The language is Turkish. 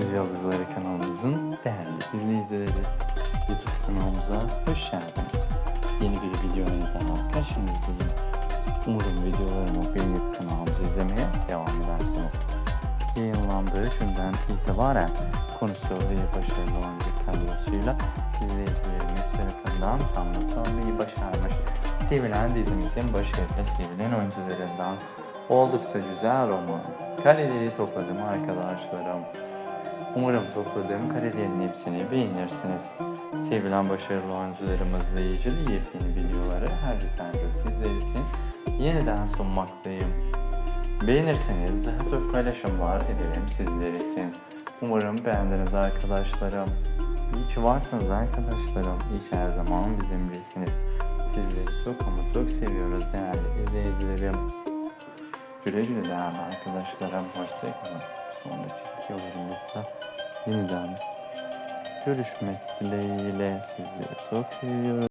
Biz Yıldızları kanalımızın değerli izleyicileri YouTube kanalımıza hoş geldiniz. Yeni bir videoyla daha karşınızdayım. Umarım videolarımı beğenip kanalımızı izlemeye devam edersiniz. Yayınlandığı günden itibaren konusu ve başarılı oyuncu kadrosuyla izleyicilerimiz tarafından anlatılmayı başarmış. Sevilen dizimizin başarılı sevilen oyuncularından oldukça güzel roman. Kareleri topladım arkadaşlarım. Umarım topladığım karelerin hepsini beğenirsiniz. Sevilen başarılı oyuncularımızla ilgili yepyeni videoları her gün sizler için yeniden sunmaktayım. Beğenirseniz daha çok paylaşımlar ederim sizler için. Umarım beğendiniz arkadaşlarım. İyi ki varsınız arkadaşlarım. İyi ki her zaman bizimlesiniz. Sizleri çok ama çok seviyoruz değerli izleyicilerim. Güle güle değerli arkadaşlarım. Hoşçakalın. Sonraki videolarımızda yeniden görüşmek dileğiyle sizleri çok seviyorum.